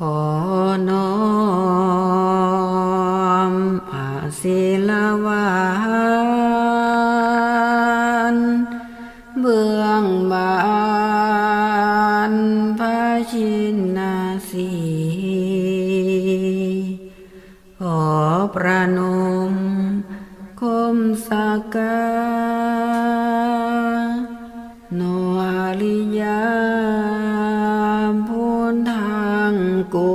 ขอน้อมอาศิลวานเบื้องบานพระชินนาสีขอประนมคมสักกาโนอาริยา กู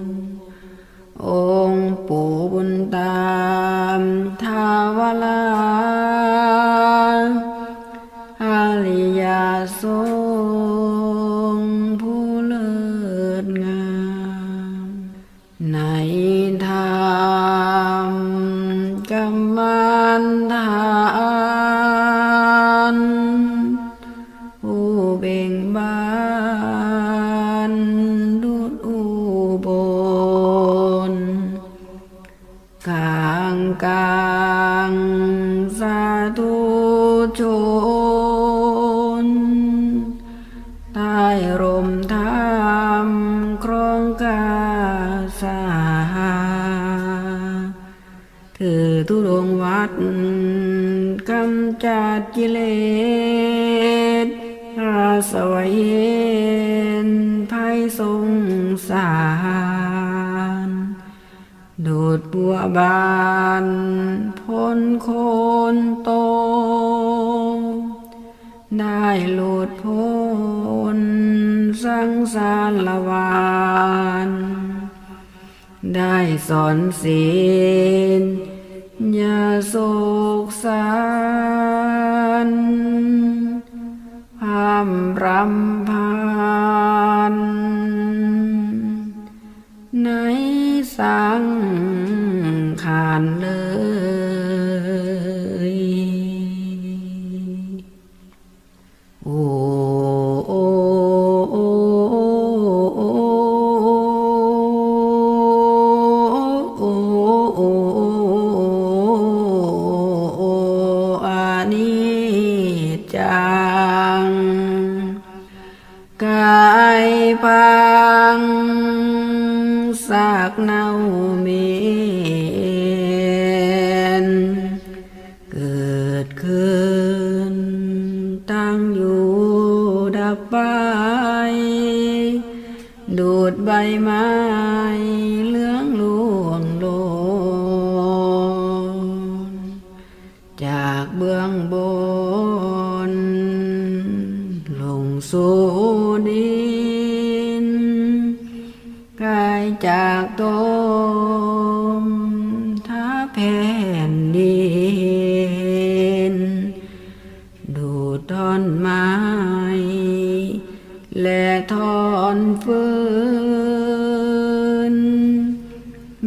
ล องค์ปู่บุญตามทาวลาอาริยสงผู้เลิศงามในธรรมกรรมันฐานผู้เบ่งบาน สาธุชนใต้ร่มธรรมครองกาสาคือทุดงวัดกำจัดกิเลสราสวยเย็นภัยสงสาร ดูดบัวบานพ้นโคนโต ได้หลุดพ้นสังสารวานได้สอนศีลอย่าโศกสารพามรำพานใน สังขารเลย สากเนาเมนเกิดขึ้นตั้งอยู่ดับไปดูดใบไม้เลื้องลวงโลนจากเบื้องบน ลงสู่ดิน จากตมท้าแผ่นดิน ดูดทอนไม้ และทอนฟืน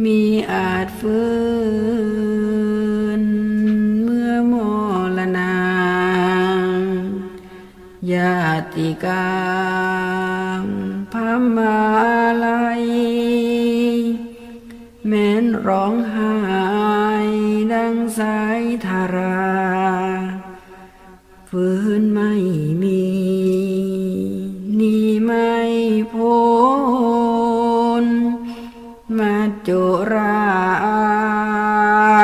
มีอาจฟืน เมื่อมรณาญาติกางพามา ร้องไห้ดังสายธาราฟื้นไม่มี นี่ไม่พ้นมาจุรา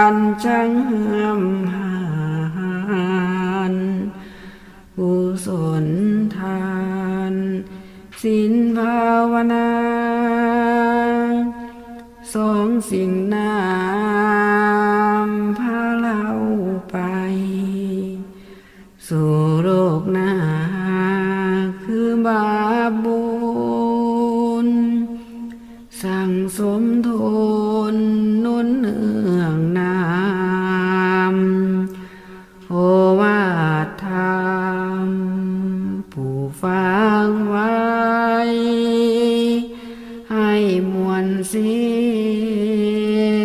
านช่างเหือมหานกุศลทานสินภาวนา สิ่งนามพาเราไป สู่โล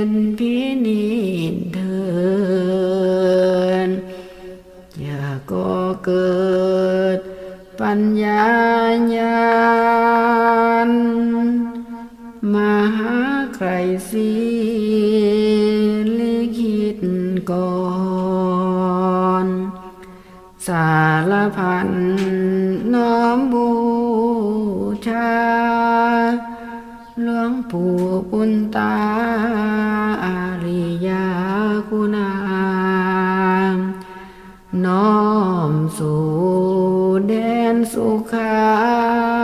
นพินิจเถินอย่าก็เกิดปัญญาญาณมาหาใครสิลิขิตก่อน สารพัน ปู่ปุณตาอาริยาคุณาน้อมสู่แดนสุขา